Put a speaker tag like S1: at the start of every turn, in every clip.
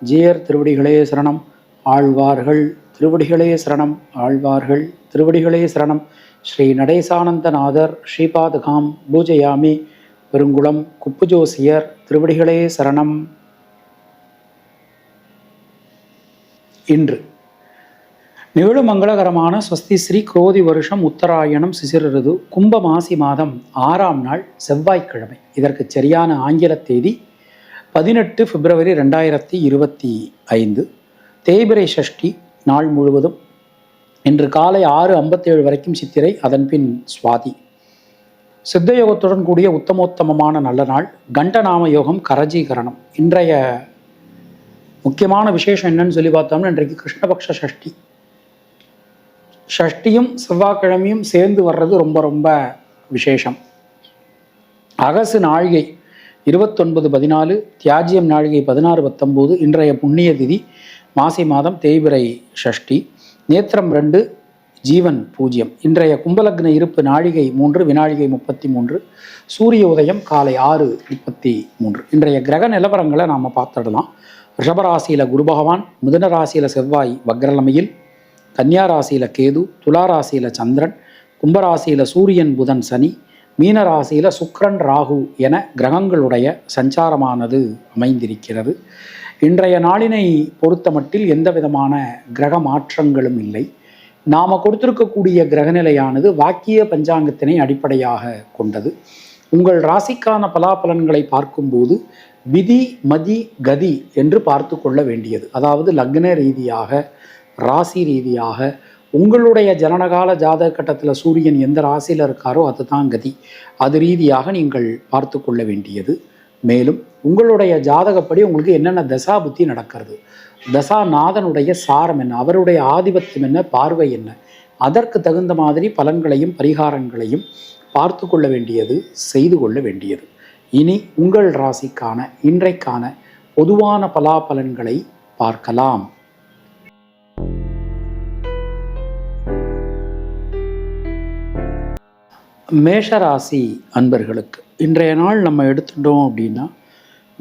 S1: ஜீயர் திருவடிகளே சரணம். ஆழ்வார்கள் திருவடிகளே சரணம். ஆழ்வார்கள் திருவடிகளே சரணம். ஸ்ரீ நடேசானந்தநாதர் ஸ்ரீபாதகாம் பூஜயாமி. பெருங்குளம் குப்புஜோசியர் திருவடிகளே சரணம். இன்று நிகழும் மங்களகரமான ஸ்வஸ்தி ஸ்ரீ குரோதி வருஷம் உத்தராயணம் சிசிர கும்ப மாசி மாதம் ஆறாம் நாள் செவ்வாய்க்கிழமை. இதற்கு சரியான ஆங்கில தேதி பதினெட்டு பிப்ரவரி ரெண்டாயிரத்தி இருபத்தி ஐந்து தேய்பிரை சஷ்டி நாள் முழுவதும் இன்று காலை ஆறு ஐம்பத்தேழு வரைக்கும் சித்திரை அதன்பின் சுவாதி. சித்தயோகத்துடன் கூடிய உத்தமோத்தமமான நல்ல நாள் கண்டநாம யோகம் கரஜீகரணம். இன்றைய முக்கியமான விசேஷம் என்னன்னு சொல்லி பார்த்தோம்னா இன்றைக்கு கிருஷ்ணபக்ஷ சஷ்டி ஷஷ்டியும் செவ்வாய்க்கிழமையும் சேர்ந்து வர்றது ரொம்ப ரொம்ப விசேஷம். அகசு நாழிகை இருபத்தொன்பது பதினாலு தியாஜியம் நாழிகை பதினாறு பத்தொம்போது இன்றைய புண்ணிய திதி மாசி மாதம் தேய்பிரை ஷஷ்டி நேத்திரம் ரெண்டு ஜீவன் பூஜ்ஜியம் இன்றைய கும்பலக்ன இருப்பு நாழிகை மூன்று வினாழிகை முப்பத்தி மூன்று சூரிய உதயம் காலை ஆறு முப்பத்தி மூன்று. இன்றைய கிரக நிலவரங்களை நாம் பார்த்துடலாம். ரிஷபராசியில் குரு பகவான் மிதுன ராசியில் செவ்வாய் வக்ரலமையில் கன்னியா ராசியில் கேது துலா ராசியில் சந்திரன் கும்பராசியில் சூரியன் புதன் சனி மீன ராசியில் ராகு என கிரகங்களுடைய சஞ்சாரமானது அமைந்திருக்கிறது. இன்றைய நாளினை பொறுத்தமட்டில் எந்த விதமான கிரக மாற்றங்களும் இல்லை. நாம் கொடுத்திருக்கக்கூடிய கிரகநிலையானது வாக்கிய பஞ்சாங்கத்தினை அடிப்படையாக கொண்டது. உங்கள் ராசிக்கான பலாபலன்களை பார்க்கும்போது விதி மதி கதி என்று பார்த்து கொள்ள வேண்டியது. அதாவது லக்ன ரீதியாக ராசி ரீதியாக உங்களுடைய ஜனனகால ஜாதக கட்டத்தில் சூரியன் எந்த ராசியில் இருக்காரோ அதுதான் கதி. அது ரீதியாக நீங்கள் பார்த்து கொள்ள வேண்டியது. மேலும் உங்களுடைய ஜாதகப்படி உங்களுக்கு என்னென்ன தசா புத்தி நடக்கிறது? தசாநாதனுடைய சாரம் என்ன? அவருடைய ஆதிபத்தியம் என்ன? பார்வை என்ன? அதற்கு தகுந்த மாதிரி பலன்களையும் பரிகாரங்களையும் பார்த்து கொள்ள வேண்டியது செய்து கொள்ள வேண்டியது. இனி உங்கள் ராசிக்கான இன்றைக்கான பொதுவான பலாபலன்களை பார்க்கலாம். மேஷராசி அன்பர்களுக்கு இன்றைய நாள் நம்ம எடுத்துட்டோம் அப்படின்னா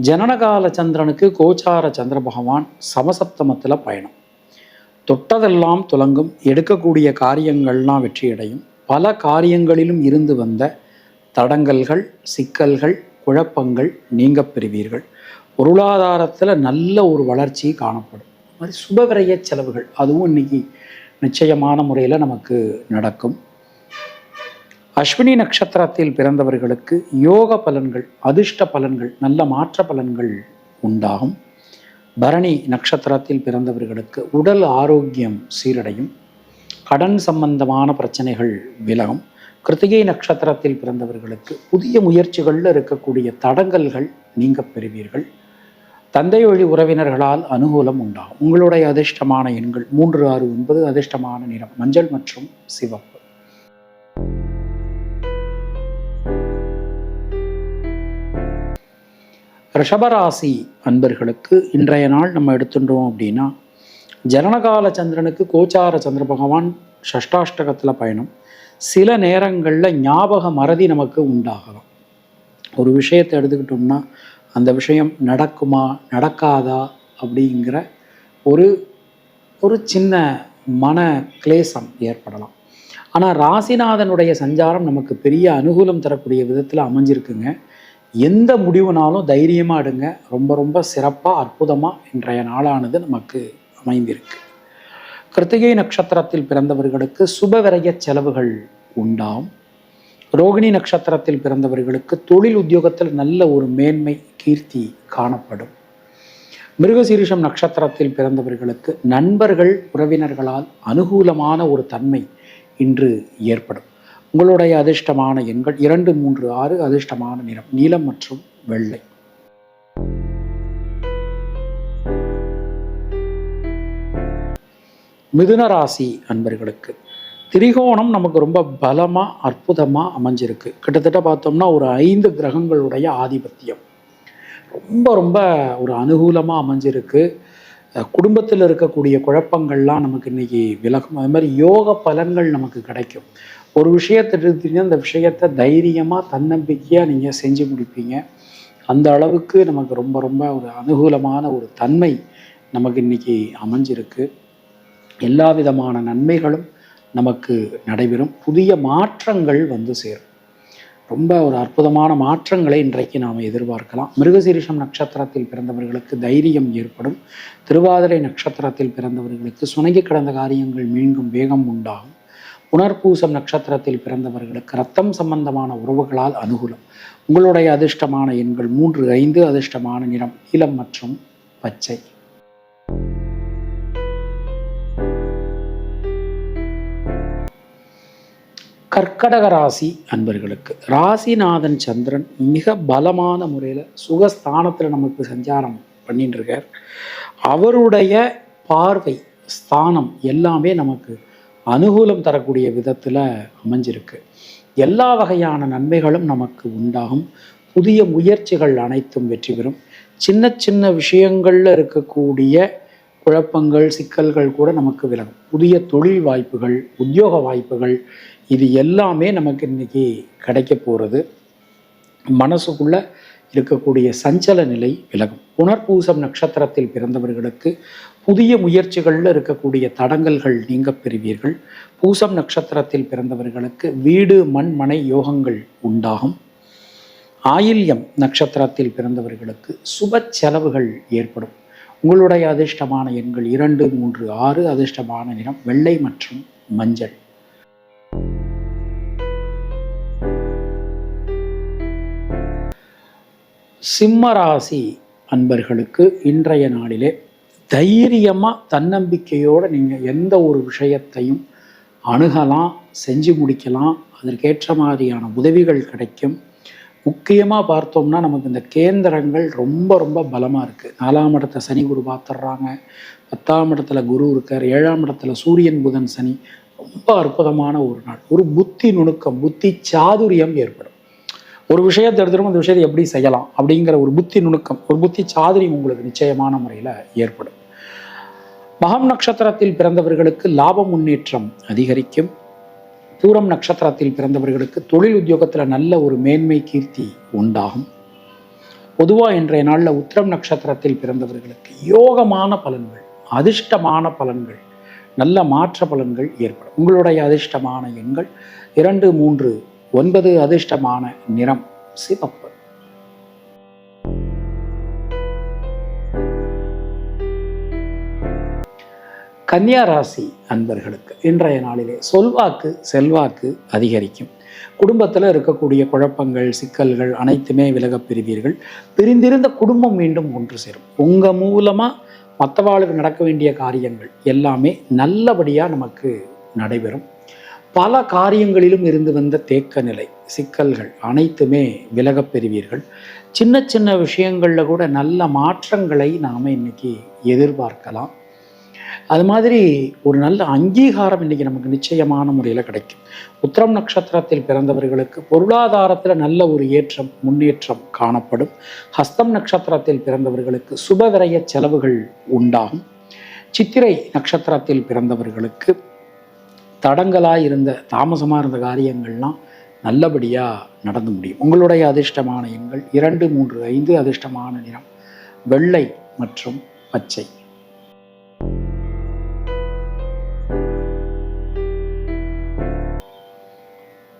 S1: ஜனனகால சந்திரனுக்கு கோச்சார சந்திர பகவான் சமசப்தமத்தில் பயணம். தொட்டதெல்லாம் துலங்கும் எடுக்கக்கூடிய காரியங்கள்லாம் வெற்றியடையும். பல காரியங்களிலும் இருந்து வந்த தடங்கல்கள் சிக்கல்கள் குழப்பங்கள் நீங்க பெறுவீர்கள். பொருளாதாரத்தில் நல்ல ஒரு வளர்ச்சி காணப்படும். அது மாதிரி சுபவிரைய செலவுகள் அதுவும் இன்னைக்கு நிச்சயமான முறையில் நமக்கு நடக்கும். அஸ்வினி நட்சத்திரத்தில் பிறந்தவர்களுக்கு யோக பலன்கள் அதிர்ஷ்ட பலன்கள் நல்ல மாற்ற பலன்கள் உண்டாகும். பரணி நட்சத்திரத்தில் பிறந்தவர்களுக்கு உடல் ஆரோக்கியம் சீரடையும். கடன் சம்பந்தமான பிரச்சனைகள் விலகும். கிருத்திகை நட்சத்திரத்தில் பிறந்தவர்களுக்கு புதிய முயற்சிகளில் இருக்கக்கூடிய தடங்கல்கள் நீங்க பெறுவீர்கள். தந்தை வழி உறவினர்களால் அனுகூலம் உண்டாகும். உங்களுடைய அதிர்ஷ்டமான எண்கள் மூன்று ஆறு ஒன்பது அதிர்ஷ்டமான நிறம் மஞ்சள் மற்றும் சிவப்பு. ரிஷபராசி அன்பர்களுக்கு இன்றைய நாள் நம்ம எடுத்துட்டோம் அப்படின்னா ஜனனகால சந்திரனுக்கு கோச்சார சந்திர பகவான் ஷஷ்டாஷ்டகத்தில் பயணம். சில நேரங்களில் ஞாபக மறதி நமக்கு உண்டாகலாம். ஒரு விஷயத்தை எடுத்துக்கிட்டோம்னா அந்த விஷயம் நடக்குமா நடக்காதா அப்படிங்கிற ஒரு ஒரு சின்ன மன கிளேசம் ஏற்படலாம். ஆனால் ராசிநாதனுடைய சஞ்சாரம் நமக்கு பெரிய அனுகூலம் தரக்கூடிய விதத்தில் அமைஞ்சிருக்குங்க. எந்த முடிவுனாலும் தைரியமாக எடுங்க. ரொம்ப ரொம்ப சிறப்பாக அற்புதமாக இன்றைய நாளானது நமக்கு அமைந்திருக்கு. கிருத்திகை நட்சத்திரத்தில் பிறந்தவர்களுக்கு சுபவிரய செலவுகள் உண்டாம். ரோகிணி நட்சத்திரத்தில் பிறந்தவர்களுக்கு தொழில் உத்தியோகத்தில் நல்ல ஒரு மேன்மை கீர்த்தி காணப்படும். மிருகசீரிஷம் நட்சத்திரத்தில் பிறந்தவர்களுக்கு நண்பர்கள் உறவினர்களால் அனுகூலமான ஒரு தன்மை இன்று ஏற்படும். உங்களுடைய அதிர்ஷ்டமான எண்கள் இரண்டு மூன்று ஆறு அதிர்ஷ்டமான நிறம் நீலம் மற்றும் வெள்ளை. மிதுன ராசி அன்பர்களுக்கு திரிகோணம் நமக்கு ரொம்ப பலமாக அற்புதமாக அமைஞ்சிருக்கு. கிட்டத்தட்ட பார்த்தோம்னா ஒரு ஐந்து கிரகங்களுடைய ஆதிபத்தியம். ரொம்ப ரொம்ப ஒரு அனுகூலமாக அமைஞ்சிருக்கு. குடும்பத்தில் இருக்கக்கூடிய குழப்பங்கள்லாம் நமக்கு இன்றைக்கி விலகும். அது மாதிரி யோக பலன்கள் நமக்கு கிடைக்கும். ஒரு விஷயத்தை எடுத்தீங்கன்னா அந்த விஷயத்தை தைரியமாக தன்னம்பிக்கையாக நீங்கள் செஞ்சு முடிப்பீங்க அந்த அளவுக்கு நமக்கு ரொம்ப ரொம்ப ஒரு அனுகூலமான ஒரு தன்மை நமக்கு இன்னைக்கு அமைஞ்சிருக்கு. எல்லா விதமான நன்மைகளும் நமக்கு நடைபெறும். புதிய மாற்றங்கள் வந்து சேரும். ரொம்ப ஒரு அற்புதமான மாற்றங்களை இன்றைக்கு நாம் எதிர்பார்க்கலாம். மிருகசீரிஷம் நட்சத்திரத்தில் பிறந்தவர்களுக்கு தைரியம் ஏற்படும். திருவாதிரை நட்சத்திரத்தில் பிறந்தவர்களுக்கு சுணங்கி கிடந்த காரியங்கள் மீண்டும் வேகம் உண்டாகும். புனர்பூசம் நட்சத்திரத்தில் பிறந்தவர்களுக்கு ரத்தம் சம்பந்தமான உறவுகளால் அனுகூலம். உங்களுடைய அதிர்ஷ்டமான எண்கள் மூன்று ஐந்து அதிர்ஷ்டமான நிறம் நீலம் மற்றும் பச்சை. கர்க்கடக ராசி அன்பர்களுக்கு ராசிநாதன் சந்திரன் மிக பலமான முறையில் சுகஸ்தானத்தில் நமக்கு சஞ்சாரம் பண்ணிட்டு இருக்கார். அவருடைய பார்வை ஸ்தானம் எல்லாமே நமக்கு அனுகூலம் தரக்கூடிய விதத்தில் அமைஞ்சிருக்கு. எல்லா வகையான நன்மைகளும் நமக்கு உண்டாகும். புதிய முயற்சிகள் அனைத்தும் வெற்றி பெறும். சின்ன சின்ன விஷயங்களில் இருக்கக்கூடிய குழப்பங்கள் சிக்கல்கள் கூட நமக்கு விலகும். புதிய தொழில் வாய்ப்புகள் உத்தியோக வாய்ப்புகள் இது எல்லாமே நமக்கு இன்றைக்கி கிடைக்க போகிறது மனசுக்குள்ள இருக்கக்கூடிய சஞ்சல நிலை விலகும். புனர்பூசம் நட்சத்திரத்தில் பிறந்தவர்களுக்கு புதிய முயற்சிகளில் இருக்கக்கூடிய தடங்கல்கள் நீங்க பெறுவீர்கள். பூசம் நட்சத்திரத்தில் பிறந்தவர்களுக்கு வீடு மண் மனை யோகங்கள் உண்டாகும். ஆயில்யம் நட்சத்திரத்தில் பிறந்தவர்களுக்கு சுப செலவுகள் ஏற்படும். உங்களுடைய அதிர்ஷ்டமான எண்கள் இரண்டு மூன்று ஆறு அதிர்ஷ்டமான நிறம் வெள்ளை மற்றும் மஞ்சள். சிம்ம ராசி அன்பர்களுக்கு இன்றைய நாளிலே தைரியமாக தன்னம்பிக்கையோடு நீங்கள் எந்த ஒரு விஷயத்தையும் அணுகலாம் செஞ்சு முடிக்கலாம். அதற்கேற்ற மாதிரியான உதவிகள் கிடைக்கும். முக்கியமாக பார்த்தோம்னா நமக்கு இந்த கேந்திரங்கள் ரொம்ப ரொம்ப பலமாக இருக்குது நாலாம் இடத்த சனி குரு பார்த்துடுறாங்க. பத்தாம் இடத்துல குரு இருக்கார். ஏழாம் இடத்துல சூரியன் புதன் சனி. ரொம்ப அற்புதமான ஒரு நாள். ஒரு புத்தி நுணுக்கம் புத்தி சாதுரியம் ஏற்படும். ஒரு விஷயத்தை எடுத்துகிட்டு அந்த விஷயத்தை எப்படி செய்யலாம் அப்படிங்கிற ஒரு புத்தி நுணுக்கம் ஒரு புத்தி சாதுரியம் உங்களுக்கு நிச்சயமான முறையில் ஏற்படும். மகம் நட்சத்திரத்தில் பிறந்தவர்களுக்கு லாப முன்னேற்றம் அதிகரிக்கும். பூரம் நட்சத்திரத்தில் பிறந்தவர்களுக்கு தொழில் உத்தியோகத்தில் நல்ல ஒரு மேன்மை கீர்த்தி உண்டாகும். பொதுவாக இன்றைய நாளில் உத்திரம் நட்சத்திரத்தில் பிறந்தவர்களுக்கு யோகமான பலன்கள் அதிர்ஷ்டமான பலன்கள் நல்ல மாற்ற பலன்கள் ஏற்படும். உங்களுடைய அதிர்ஷ்டமான எண்கள் இரண்டு மூன்று ஒன்பது அதிர்ஷ்டமான நிறம் சிவப்பு. கன்னியா ராசி அன்பர்களுக்கு இன்றைய நாளிலே சொல்வாக்கு செல்வாக்கு அதிகரிக்கும். குடும்பத்தில் இருக்கக்கூடிய குழப்பங்கள் சிக்கல்கள் அனைத்துமே விலகப் பெறுவீர்கள். பிரிந்திருந்த குடும்பம் மீண்டும் ஒன்று சேரும். உங்கள் மூலமாக மற்றவாளுக்கு நடக்க வேண்டிய காரியங்கள் எல்லாமே நல்லபடியாக நமக்கு நடைபெறும். பல காரியங்களிலும் இருந்து வந்த தேக்க நிலை சிக்கல்கள் அனைத்துமே விலகப் பெறுவீர்கள். சின்ன சின்ன விஷயங்களில் கூட நல்ல மாற்றங்களை நாம் இன்னைக்கு எதிர்பார்க்கலாம். அது மாதிரி ஒரு நல்ல அங்கீகாரம் இன்னைக்கு நமக்கு நிச்சயமான முறையில் கிடைக்கும். உத்திரம் நட்சத்திரத்தில் பிறந்தவர்களுக்கு பொருளாதாரத்தில் நல்ல ஒரு ஏற்றம் முன்னேற்றம் காணப்படும். ஹஸ்தம் நட்சத்திரத்தில் பிறந்தவர்களுக்கு சுபவிரய செலவுகள் உண்டாகும். சித்திரை நட்சத்திரத்தில் பிறந்தவர்களுக்கு தடங்களாக இருந்த தாமசமாக இருந்த காரியங்கள்லாம் நல்லபடியாக நடந்து முடியும். உங்களுடைய அதிர்ஷ்டமான எண்கள் இரண்டு மூன்று ஐந்து அதிர்ஷ்டமான நிறம். வெள்ளை மற்றும் பச்சை.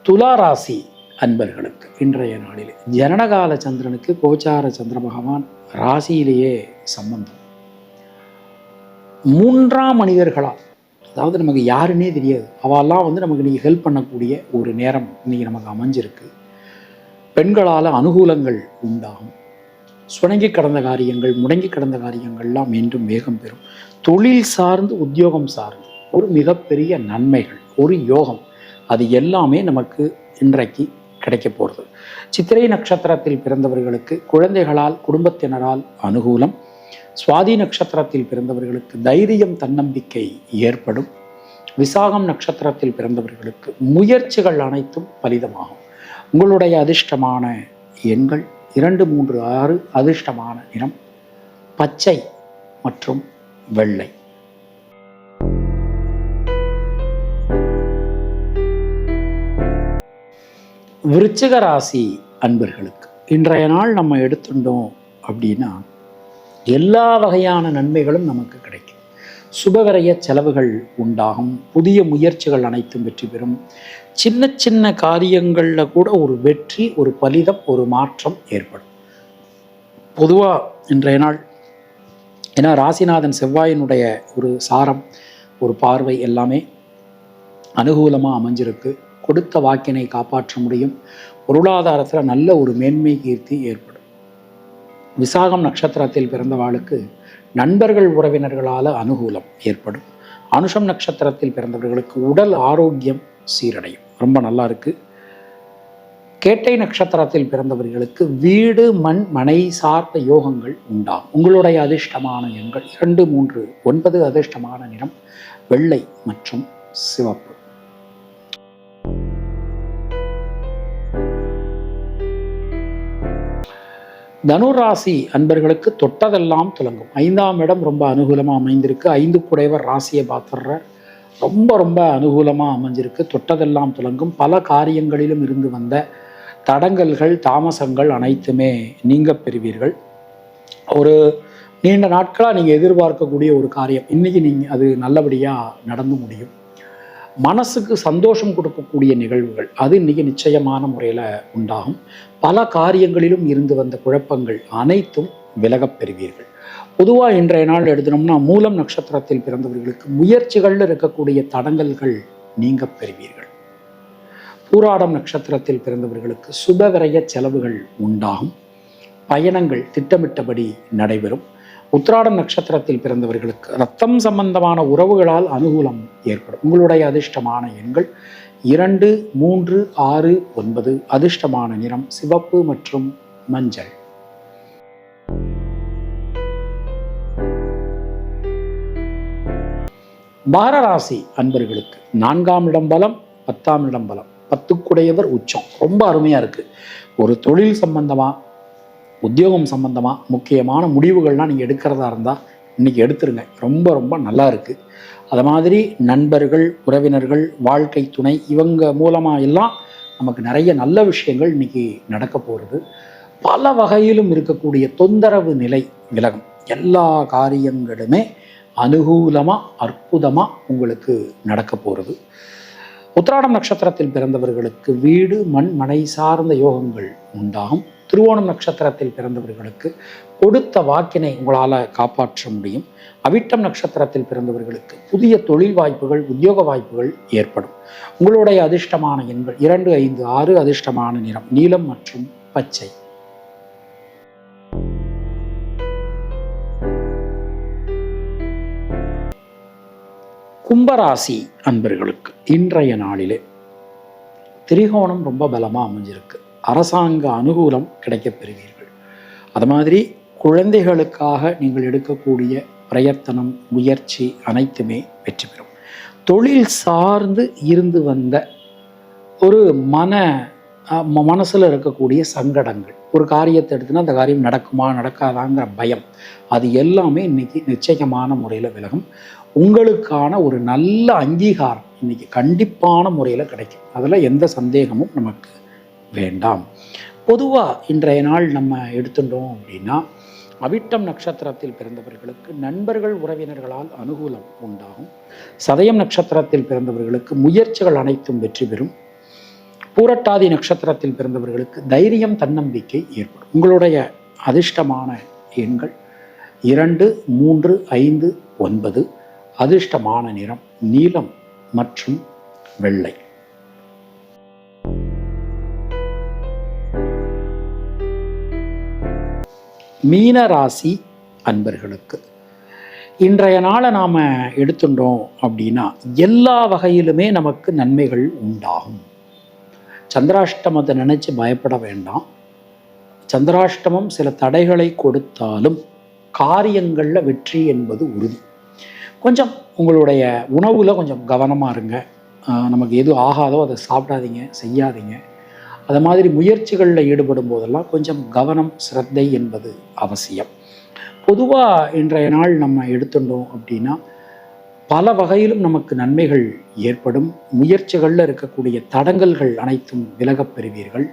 S1: துலா ராசி அன்பர்களுக்கு இன்றைய நாளில். ஜனனகால சந்திரனுக்கு கோச்சார சந்திர பகவான் ராசியிலேயே சம்பந்தம். மூன்றாம் மனிதர்களால் அதாவது நமக்கு யாருன்னே தெரியாது. அவெல்லாம் வந்து நமக்கு இன்றைக்கி ஹெல்ப் பண்ணக்கூடிய ஒரு நேரம் இன்னைக்கு நமக்கு அமைஞ்சிருக்கு. பெண்களால் அனுகூலங்கள் உண்டாகும். சுணங்கி கடந்த காரியங்கள் முடங்கி கடந்த காரியங்கள்லாம் மீண்டும் வேகம் பெறும். தொழில் சார்ந்து உத்தியோகம் சார்ந்து ஒரு மிகப்பெரிய நன்மைகள் ஒரு யோகம். அது எல்லாமே நமக்கு இன்றைக்கு கிடைக்க போகிறது சித்திரை நட்சத்திரத்தில் பிறந்தவர்களுக்கு குழந்தைகளால் குடும்பத்தினரால் அனுகூலம். சுவாதி நட்சத்திரத்தில் பிறந்தவர்களுக்கு தைரியம் தன்னம்பிக்கை ஏற்படும். விசாகம் நட்சத்திரத்தில் பிறந்தவர்களுக்கு முயற்சிகள் அனைத்தும் பலிதமாகும். உங்களுடைய அதிர்ஷ்டமான எண்கள் இரண்டு மூன்று ஆறு அதிர்ஷ்டமான நிறம் பச்சை மற்றும் வெள்ளை. விருச்சிக ராசி அன்பர்களுக்கு இன்றைய நாள் நம்ம எடுத்துட்டோம் அப்படின்னா எல்லா வகையான நன்மைகளும் நமக்கு கிடைக்கும். சுபகரைய செலவுகள் உண்டாகும் புதிய முயற்சிகள் அனைத்தும் வெற்றி பெறும். சின்ன சின்ன காரியங்களில் கூட ஒரு வெற்றி ஒரு பலிதம் ஒரு மாற்றம் ஏற்படும். பொதுவாக இன்றைய நாள் ஏன்னா ராசிநாதன் செவ்வாயினுடைய ஒரு சாரம் ஒரு பார்வை எல்லாமே அனுகூலமாக அமைஞ்சிருக்கு. கொடுத்த வாக்கினை காப்பாற்ற முடியும். பொருளாதாரத்தில் நல்ல ஒரு மேன்மை கீர்த்தி ஏற்படும். விசாகம் நட்சத்திரத்தில் பிறந்தவாளுக்கு நண்பர்கள் உறவினர்களால் அனுகூலம் ஏற்படும். அனுஷம் நட்சத்திரத்தில் பிறந்தவர்களுக்கு உடல் ஆரோக்கியம் சீரடையும். ரொம்ப நல்லா இருக்கு. கேட்டை நட்சத்திரத்தில் பிறந்தவர்களுக்கு வீடு மண் மனை சார்ந்த யோகங்கள் உண்டாகும். உங்களுடைய அதிர்ஷ்டமான எண்கள் இரண்டு மூன்று ஒன்பது அதிர்ஷ்டமான நிறம் வெள்ளை மற்றும் சிவப்பு. தனுராசி அன்பர்களுக்கு தொட்டதெல்லாம் துலங்கும். ஐந்தாம் இடம் ரொம்ப அனுகூலமாக அமைந்திருக்கு. ஐந்து குடைவர் ராசியை பார்த்துடுற ரொம்ப ரொம்ப அனுகூலமாக அமைஞ்சிருக்கு. தொட்டதெல்லாம் துலங்கும். பல காரியங்களிலும் இருந்து வந்த தடங்கல்கள் தாமசங்கள் அனைத்துமே நீங்க பெறுவீர்கள். ஒரு நீண்ட நாட்களாக நீங்கள் எதிர்பார்க்கக்கூடிய ஒரு காரியம். இன்றைக்கி நீங்கள் அது நல்லபடியாக நடந்து முடியும். மனசுக்கு சந்தோஷம் கொடுக்கக்கூடிய நிகழ்வுகள் அது இன்னைக்கு நிச்சயமான முறையில் உண்டாகும். பல காரியங்களிலும் இருந்து வந்த குழப்பங்கள் அனைத்தும் விலகப் பெறுவீர்கள். பொதுவாக இன்றைய நாள் எடுத்தோம்னா மூலம் நட்சத்திரத்தில் பிறந்தவர்களுக்கு முயற்சிகளில் இருக்கக்கூடிய தடங்கல்கள் நீங்க பெறுவீர்கள். பூராடம் நட்சத்திரத்தில் பிறந்தவர்களுக்கு சுபவிரய செலவுகள் உண்டாகும். பயணங்கள் திட்டமிட்டபடி நடைபெறும். உத்திராடம் நட்சத்திரத்தில் பிறந்தவர்களுக்கு ரத்தம் சம்பந்தமான உறவுகளால் அனுகூலம் ஏற்படும். உங்களுடைய அதிர்ஷ்டமான எண்கள் இரண்டு மூன்று ஆறு ஒன்பது. அதிர்ஷ்டமான நிறம் சிவப்பு மற்றும் மஞ்சள். பாரராசி அன்பர்களுக்கு நான்காம் இடம் பலம் பத்தாம் இடம் பலம். பத்துக்குடையவர் உச்சம். ரொம்ப அருமையாக இருக்குது ஒரு தொழில் சம்பந்தமாக உத்தியோகம் சம்பந்தமாக முக்கியமான முடிவுகள்லாம் நீங்கள் எடுக்கிறதா இருந்தால் இன்றைக்கி எடுத்துருங்க. ரொம்ப ரொம்ப நல்லா இருக்குது அது மாதிரி நண்பர்கள் உறவினர்கள் வாழ்க்கை துணை இவங்க மூலமாக எல்லாம் நமக்கு நிறைய நல்ல விஷயங்கள் இன்றைக்கி நடக்க போகிறது பல வகையிலும் இருக்கக்கூடிய தொந்தரவு நிலை விலகும். எல்லா காரியங்களுமே அனுகூலமாக அற்புதமாக உங்களுக்கு நடக்க போகிறது உத்திராடம் நட்சத்திரத்தில் பிறந்தவர்களுக்கு வீடு மண் மனை சார்ந்த யோகங்கள் உண்டாகும் திருவோணம் நட்சத்திரத்தில் பிறந்தவர்களுக்கு கொடுத்த வாக்கினை உங்களால் காப்பாற்ற முடியும். அவிட்டம் நட்சத்திரத்தில் பிறந்தவர்களுக்கு புதிய தொழில் வாய்ப்புகள் உத்தியோக வாய்ப்புகள் ஏற்படும். உங்களுடைய அதிர்ஷ்டமான எண்கள் இரண்டு ஐந்து ஆறு அதிர்ஷ்டமான நிறம் நீலம் மற்றும் பச்சை. கும்பராசி அன்பர்களுக்கு இன்றைய நாளிலே திரிகோணம் ரொம்ப பலமாக அமைஞ்சிருக்கு. அரசாங்க அனுகூலம் கிடைக்கப் பெறுவீர்கள். அது மாதிரி குழந்தைகளுக்காக நீங்கள் எடுக்கக்கூடிய பிரயத்தனம் முயற்சி அனைத்துமே வெற்றி பெறும். தொழில் சார்ந்து இருந்து வந்த ஒரு மன மனசில் இருக்கக்கூடிய சங்கடங்கள் ஒரு காரியத்தை எடுத்துனா அந்த காரியம் நடக்குமா நடக்காதாங்கிற பயம். அது எல்லாமே இன்னைக்கு நிச்சயமான முறையில் விலகும். உங்களுக்கான ஒரு நல்ல அங்கீகாரம் இன்னைக்கு கண்டிப்பான முறையில் கிடைக்கும். அதில் எந்த சந்தேகமும் நமக்கு வேண்டாம். பொதுவாக இன்றைய நாள் நம்ம எடுத்துட்டோம் அப்படின்னா அவிட்டம் நட்சத்திரத்தில் பிறந்தவர்களுக்கு நண்பர்கள் உறவினர்களால் அனுகூலம் உண்டாகும். சதயம் நட்சத்திரத்தில் பிறந்தவர்களுக்கு முயற்சிகள் அனைத்தும் வெற்றி பெறும். பூரட்டாதி நட்சத்திரத்தில் பிறந்தவர்களுக்கு தைரியம் தன்னம்பிக்கை ஏற்படும். உங்களுடைய அதிர்ஷ்டமான எண்கள் இரண்டு மூன்று ஐந்து ஒன்பது. அதிர்ஷ்டமான நிறம் நீலம் மற்றும் வெள்ளை. மீன ராசி அன்பர்களுக்கு இன்றைய நாளை நாம் எடுத்துட்டோம் அப்படின்னா எல்லா வகையிலுமே நமக்கு நன்மைகள் உண்டாகும். சந்திராஷ்டமத்தை நினச்சி பயப்பட வேண்டாம். சந்திராஷ்டமம் சில தடைகளை கொடுத்தாலும் காரியங்களில் வெற்றி என்பது உறுதி. கொஞ்சம் உங்களுடைய உணவில் கொஞ்சம் கவனமாக இருங்க. நமக்கு எது ஆகாதோ அதை சாப்பிடாதீங்க செய்யாதீங்க. அது மாதிரி முயற்சிகளில் ஈடுபடும் போதெல்லாம் கொஞ்சம் கவனம் சிரத்தை என்பது அவசியம். பொதுவாக இன்றைய நாள் நம்ம எடுத்துட்டோம் அப்படின்னா பல வகையிலும் நமக்கு நன்மைகள் ஏற்படும். முயற்சிகளில் இருக்கக்கூடிய தடங்கல்கள் அனைத்தும் விலகப் பெறுவீர்கள்.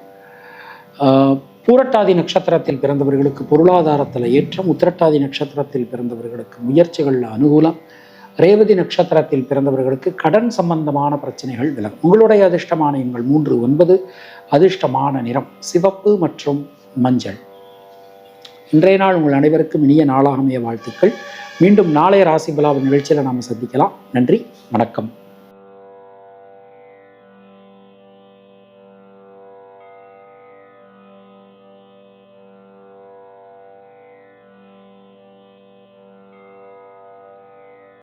S1: ஆஹ் பூரட்டாதி நட்சத்திரத்தில் பிறந்தவர்களுக்கு பொருளாதாரத்தில் ஏற்றம் உத்திரட்டாதி நட்சத்திரத்தில் பிறந்தவர்களுக்கு முயற்சிகளில் அனுகூலம் ரேவதி நட்சத்திரத்தில் பிறந்தவர்களுக்கு கடன் சம்பந்தமான பிரச்சனைகள் விலகும். உங்களுடைய அதிர்ஷ்டமான எங்கள் மூன்று ஒன்பது அதிர்ஷ்டமான நிறம் சிவப்பு மற்றும் மஞ்சள். இன்றைய நாள் உங்கள் அனைவருக்கும் இனிய நாளாகமைய வாழ்த்துக்கள். மீண்டும் நாளைய ராசி பலாவின் நிகழ்ச்சியில் நாம் சந்திக்கலாம். நன்றி வணக்கம்.